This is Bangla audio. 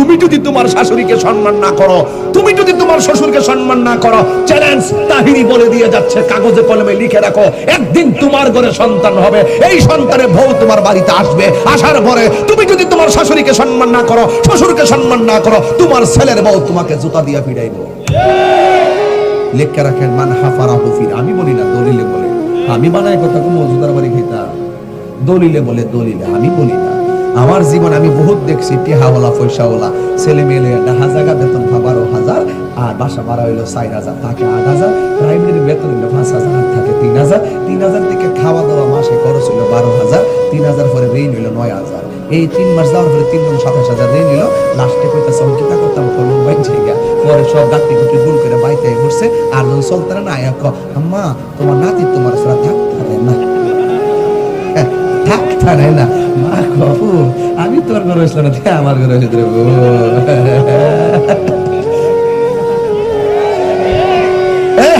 তুমি যদি তোমার শাশুড়িকে সম্মান না করো, তুমি যদি তোমার শ্বশুরকে সম্মান না করো চ্যালেঞ্জ তাহিরি বলে দিয়ে যাচ্ছে, কাগজে কলমে লিখে রাখো, একদিন তোমার ঘরে সন্তান হবে, এই সন্তানের বউ তোমার বাড়িতে আসবে, আসার পরে তুমি যদি তোমার শাশুড়িকে সম্মান না করো, শ্বশুরকে সম্মান না করো, তোমার ছেলের বউ তোমাকে জুতা দিয়ে ফিরাইব লেখকে রাখেন, মান হাফারা হুফির আমি বলি না, দলিলে বলে। আমি বানাই কথা কোনো মজুদার বাড়ি খেতা দলিলে বলে, দলিলে আমি বলি না। আমার জীবন আমি বহুত দেখছি টেহাওয়ালা পয়সাওয়ালা ছেলে মেয়ে ডাহা জায়গা বেতন বারো হাজার আর বাসা ভাড়া হইল চার হাজার থাকে আট হাজার প্রাইমারি বেতন হইল পাঁচ হাজার আর থাকে তিন হাজার তিন হাজার থেকে খাওয়া দাওয়া মাসে খরচ হইল বারো হাজার তিন হাজার পরে ঋণ হইল নয় হাজার। এই তিন মাস যাওয়ার পরে তিন গুণ সাতাশ হাজার ঋণ নিল লাস্টে কইতাছে চিন্তা করতাম কলম বাইছে গা। পরে সব গাঁতি গুটি গুল করে বাইতে ঘুরছে আর যখন চলতে না আয়া ক আম্মা তোমার নাতি তোমার সারা থাকতে না। হ্যাঁ, থাকতে না। মা আমি তোর ঘরে আসলাম না আমার ঘরে এসে। এই